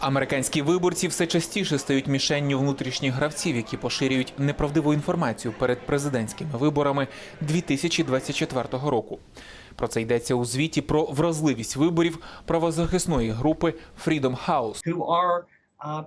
Американські виборці все частіше стають мішенню внутрішніх гравців, які поширюють неправдиву інформацію перед президентськими виборами 2024 року. Про це йдеться у звіті про вразливість виборів правозахисної групи Freedom House. Uh,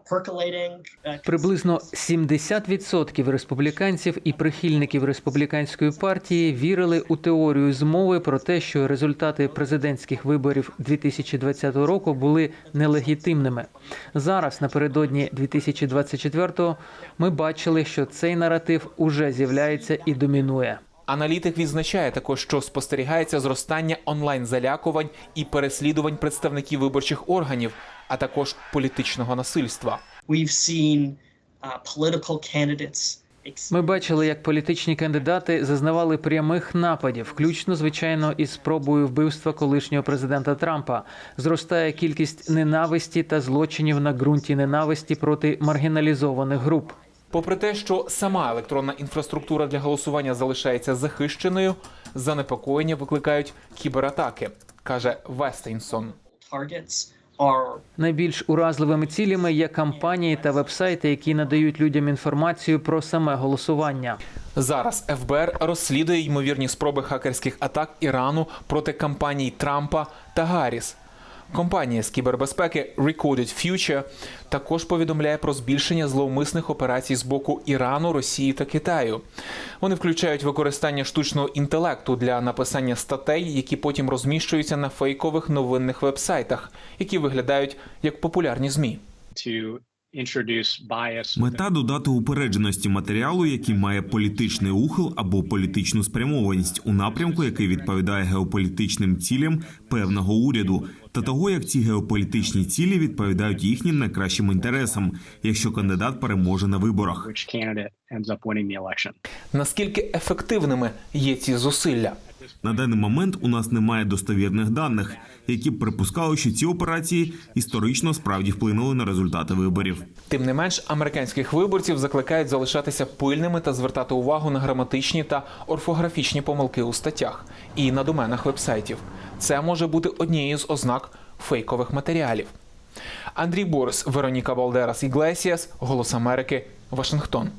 Приблизно 70% республіканців і прихильників республіканської партії вірили у теорію змови про те, що результати президентських виборів 2020 року були нелегітимними. Зараз, напередодні 2024-го, ми бачили, що цей наратив уже з'являється і домінує. Аналітик відзначає також, що спостерігається зростання онлайн-залякувань і переслідувань представників виборчих органів, а також політичного насильства. uh, Ми бачили, як політичні кандидати зазнавали прямих нападів, включно звичайно із спробою вбивства колишнього президента Трампа. Зростає кількість ненависті та злочинів на ґрунті ненависті проти маргіналізованих груп. Попри те, що сама електронна інфраструктура для голосування залишається захищеною, занепокоєння викликають кібератаки, каже Вестейнсон. targets Найбільш уразливими цілями є кампанії та вебсайти, які надають людям інформацію про саме голосування. Зараз ФБР розслідує ймовірні спроби хакерських атак Ірану проти кампаній Трампа та Гарріс. Компанія з кібербезпеки Recorded Future також повідомляє про збільшення зловмисних операцій з боку Ірану, Росії та Китаю. Вони включають використання штучного інтелекту для написання статей, які потім розміщуються на фейкових новинних вебсайтах, які виглядають як популярні змі. To. Мета додати упередженості матеріалу, який має політичний ухил або політичну спрямованість у напрямку, який відповідає геополітичним цілям певного уряду, та того, як ці геополітичні цілі відповідають їхнім найкращим інтересам, якщо кандидат переможе на виборах. Наскільки ефективними є ці зусилля? На даний момент у нас немає достовірних даних, які б припускали, що ці операції історично справді вплинули на результати виборів. Тим не менш, американських виборців закликають залишатися пильними та звертати увагу на граматичні та орфографічні помилки у статтях і на доменах вебсайтів. Це може бути однією з ознак фейкових матеріалів. Андрій Борис, Вероніка Балдерас Іглесіас, Голос Америки, Вашингтон.